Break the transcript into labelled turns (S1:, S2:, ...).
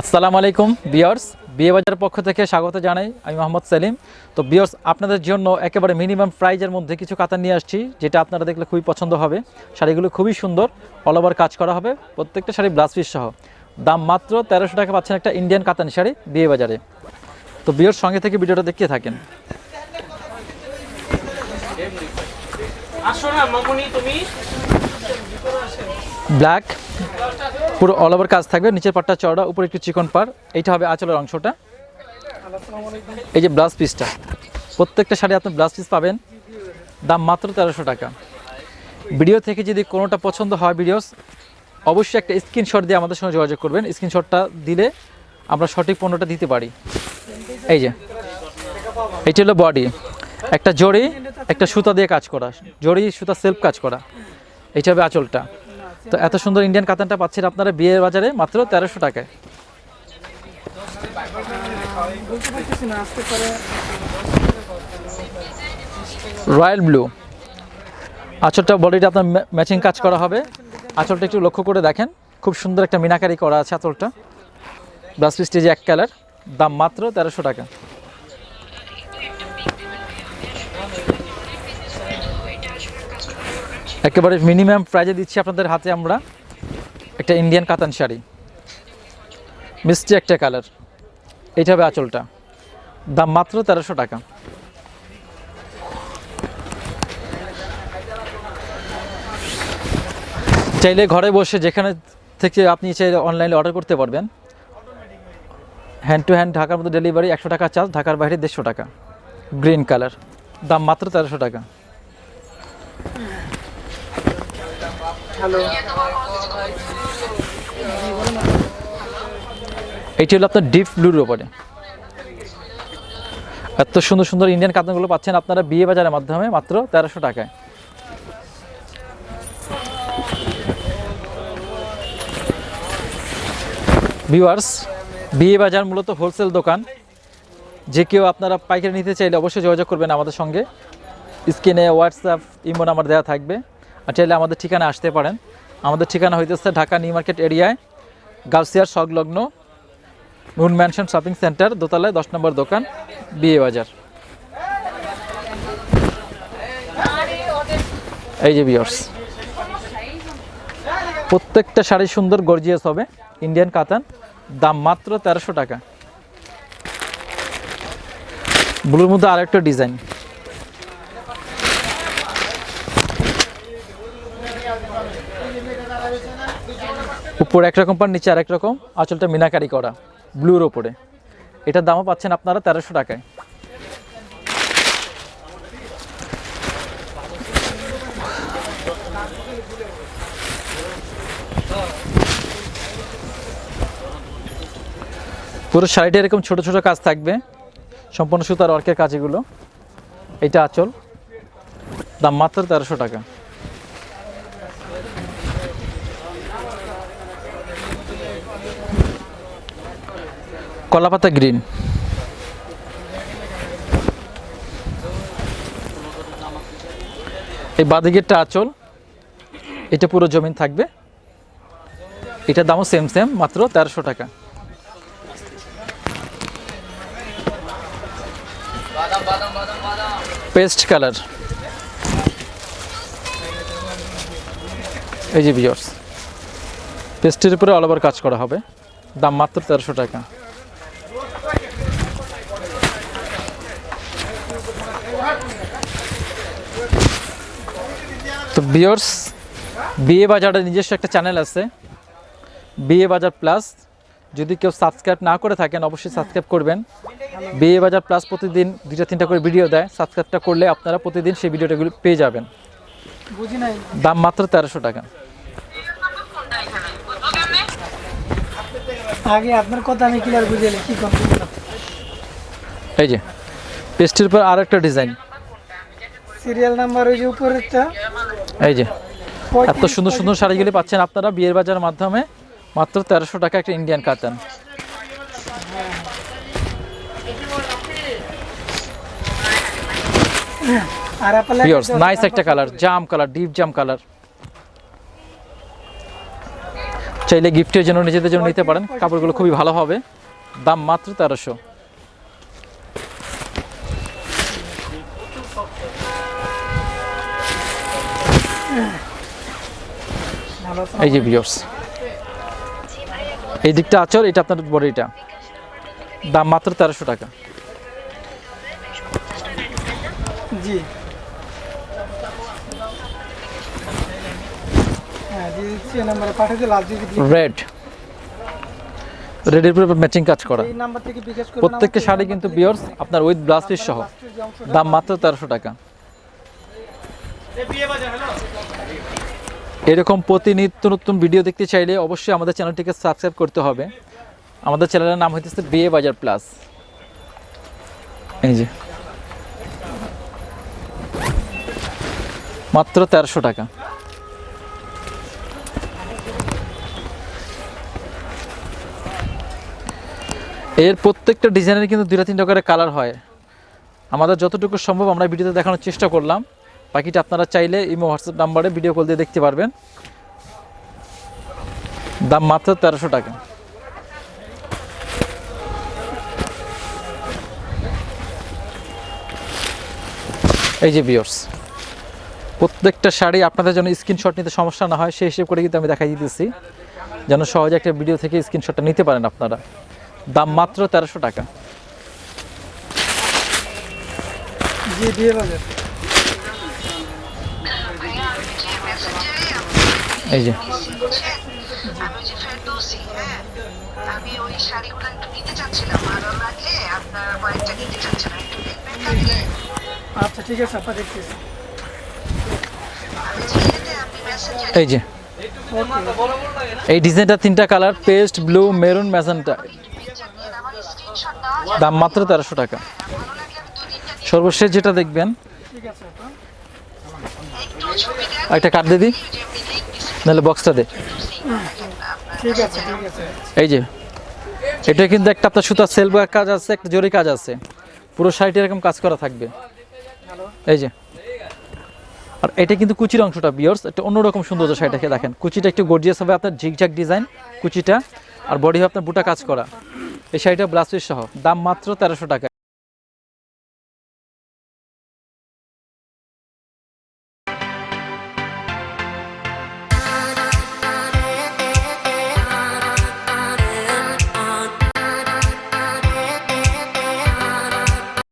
S1: আসসালামু আলাইকুম বিয়ার্স বিয়েবাজার পক্ষ থেকে স্বাগত জানাই আমি মোহাম্মদ সেলিম। তো বিয়ার্স আপনাদের জন্য একেবারে মিনিমাম প্রাইজের মধ্যে কিছু কাতার নিয়ে আসছি, যেটা আপনারা দেখলে খুবই পছন্দ হবে। শাড়িগুলো খুবই সুন্দর অল ওভার কাজ করা হবে, প্রত্যেকটা শাড়ি ব্লাউজ পিস সহ। দাম মাত্র তেরোশো টাকা পাচ্ছেন একটা ইন্ডিয়ান কাতান শাড়ি বিয়েবাজারে। তো বিয়ার্স সঙ্গে থেকে ভিডিওটা দেখতে থাকেন।
S2: আসো না তুমি?
S1: ব্ল্যাক, পুরো অল ওভার কাজ থাকবে, নিচের পাটটা চওড়া, উপরে একটু চিকন পার এইটা হবে আঁচলের অংশটা। এই যে ব্লাউজ পিসটা প্রত্যেকটা শাড়ি আপনি ব্লাউজ পিস পাবেন, দাম মাত্র তেরোশো টাকা। ভিডিও থেকে যদি কোনোটা পছন্দ হয় ভিডিওস অবশ্যই একটা স্ক্রিনশট দিয়ে আমাদের সঙ্গে যোগাযোগ করবেন। স্ক্রিনশটটা দিলে আমরা সঠিক পণ্যটা দিতে পারি। এই যে এটি হলো বডি একটা জড়ি, একটা সুতা দিয়ে কাজ করা, জড়ি, সুতা সেলফ কাজ করা। এইটা হবে আঁচলটা। তো এত সুন্দর ইন্ডিয়ান কাতানটা পাচ্ছেন আপনারা বিয়ের বাজারে মাত্র তেরোশো টাকায়। Royal blue. আঁচলটা বডিটা আপনার ম্যাচিং কাজ করা হবে। আঁচলটা একটু লক্ষ্য করে দেখেন। খুব সুন্দর একটা মিনাকারি করা আছে আঁচলটা। ব্লাস স্টেজে এক কালার, দাম মাত্র তেরোশো টাকা। একেবারে মিনিমাম প্রাইজে দিচ্ছি আপনাদের হাতে আমরা একটা ইন্ডিয়ান কাতান শাড়ি। মিষ্টি একটা কালার এইটা হবে আঁচলটা। দাম মাত্র তেরোশো টাকা। চাইলে ঘরে বসে যেখানে থেকে আপনি চাইলে অনলাইনে অর্ডার করতে পারবেন। হ্যান্ড টু হ্যান্ড ঢাকার মধ্যে ডেলিভারি একশো টাকা চার্জ, ঢাকার বাইরে দেড়শো টাকা। গ্রিন কালার দাম মাত্র তেরোশো টাকা।
S2: হ্যালো।
S1: এটি হলো আপনার ডিপ ব্লুর ওপরে এত সুন্দর সুন্দর ইন্ডিয়ান কাতানগুলো পাচ্ছেন আপনারা বিয়ে বাজারের মাধ্যমে মাত্র তেরোশো টাকায়। ভিউয়ার্স বিয়ে বাজার মূলত হোলসেল দোকান। যে কেউ আপনারা পাইকারি নিতে চাইলে অবশ্যই যোগাযোগ করবেন আমাদের সঙ্গে। স্ক্রিনে হোয়াটসঅ্যাপ ইমো নাম্বার দেওয়া থাকবে। চাইলে আমাদের ঠিকানা আসতে পারেন। আমাদের ঠিকানা হইতেছে ঢাকা নিউ মার্কেট এরিয়ায় গাউসিয়ার সংলগ্ন মুন ম্যানশন শপিং সেন্টার, দোতলায় দশ নম্বর দোকান, বিয়ে বাজার। এই যে বিয়ার্স প্রত্যেকটা শাড়ি সুন্দর, গর্জিয়াস হবে। ইন্ডিয়ান কাতান দাম মাত্র তেরোশো টাকা। ব্লুর মধ্যে আরেকটা ডিজাইন উপরে একরকম পার নিচে আরেক রকম। আঁচলটা মিনাকারি করা, ব্লুর ওপরে এটার দামও পাচ্ছেন আপনারা তেরোশো টাকায়। পুরো শাড়িটা এরকম ছোট ছোট কাজ থাকবে। সম্পূর্ণ সুতার অর্কের কাজগুলো এটা আঁচল। দাম মাত্র তেরোশো টাকা। কলাপাতা গ্রিন। এই বাদিকেরটা আঁচল, এটা পুরো জমিন থাকবে। এটার দামও সেম সেম মাত্র তেরোশো টাকা। Paste colour. এই যে বিয়ার্স পেস্টের উপরে অল ওভার কাজ করা হবে। দাম মাত্র তেরোশো টাকা। বিয়ার্স বিয়ে বাজারের নিজস্ব একটা চ্যানেল আছে বিয়ে বাজার প্লাস। যদি কেউ সাবস্ক্রাইব না করে থাকেন অবশ্যই সাবস্ক্রাইব করবেন। বিয়ে বাজার প্লাস প্রতিদিন দুইটা তিনটা করে ভিডিও দেয়। সাবস্ক্রাইবটা করলে আপনারা প্রতিদিন সেই ভিডিওটাগুলো পেয়ে যাবেন।
S2: বুঝি
S1: দাম মাত্র তেরোশো টাকা।
S2: আগে আপনার কথা আমি ক্লিয়ার বুঝাইলে কি
S1: এই যে পেস্টের উপর আর একটা ডিজাইন
S2: সিরিয়াল নাম্বার ওই যে উপরেরটা।
S1: এই যে এত সুন্দর সুন্দর শাড়িগুলি পাচ্ছেন আপনারা বিয়ের বাজার মাধ্যমে। মাত্র তেরোশো টাকা একটা ইন্ডিয়ান কাতান নাইস একটা কালার জাম কালার ডিপ জাম কালার চাইলে গিফটের জন্য নিজেদের জন্য নিতে পারেন কাপড়গুলো খুবই ভালো হবে। দাম মাত্র তেরোশো? এই যে ভিউয়ার্স এই দিকটা আচর এটা আপনার বডিটা। দাম মাত্র তেরোশো টাকা।
S2: জি।
S1: রেড রেডের উপরে ম্যাচিং কাজ করা। প্রত্যেকটা শাড়ি কিন্তু বিয়ার্স আপনার উইথ পিস সহ। দাম মাত্র তেরোশো টাকা। এরকম প্রতি নিত্য নতুন ভিডিও দেখতে চাইলে অবশ্যই আমাদের চ্যানেলটিকে সাবস্ক্রাইব করতে হবে। আমাদের চ্যানেলের নাম হইতেছে বিয়ে বাজার প্লাস এই যে। মাত্র তেরোশো টাকা। এর প্রত্যেকটা ডিজাইনের কিন্তু দুইটা তিনটা করে কালার হয়। আমাদের যতটুকু সম্ভব আমরা ভিডিওতে দেখানোর চেষ্টা করলাম। বাকিটা আপনারা চাইলে ইমো, হোয়াটসঅ্যাপ নাম্বারে ভিডিও কল দিয়ে দেখতে পারবেন। দাম মাত্র তেরোশো টাকা। এই যে বিয়র্স প্রত্যেকটা শাড়ি আপনাদের জন্য স্ক্রিনশট নিতে সমস্যা না হয়, সেই হিসেবে করে কিন্তু আমি দেখাই দিতেছি। যেন সহজে একটা ভিডিও থেকে স্ক্রিনশটটা নিতে পারেন আপনারা। দাম মাত্র তেরোশো টাকা। এই যে।
S3: আমি যে ফেরদৌসি হ্যাঁ আমি ওই শাড়িগুলো একটু নিতে চাচ্ছিলাম ভালো লাগলে আপনার কয়েকটা নিতে চাচ্ছিলাম একটু দেখবেন থাকলে
S2: আচ্ছা ঠিক আছে আপা দেখতেছি
S3: আপনি মেসেঞ্জার
S1: এই যে। এই ডিজাইনটা তিনটা colour paste blue maroon magenta. দাম মাত্র তেরোশো টাকা। সর্বশেষ যেটা দেখবেন
S2: ঠিক আছে আপা।
S3: একটু
S1: কার্ড দিয়ে নাহলে বক্সটা দে। এই যে, এটা কিন্তু একটা আপনার সুতা সেলফ কাজ আছে, একটা জরি কাজ আছে। পুরো শাড়িটা এরকম কাজ করা থাকবে। এই যে। আর এটা কিন্তু কুচির অংশটা বিয়ার্স একটা অন্যরকম সুন্দর শাড়িটাকে দেখেন। কুচিটা একটু গর্জিয়াস হবে, আপনার ঝিকঝাক ডিজাইন কুচিটা। আর বডি হবে আপনার বুটা কাজ করা। এই শাড়িটা ব্লাউজ সহ, দাম মাত্র তেরোশো টাকা।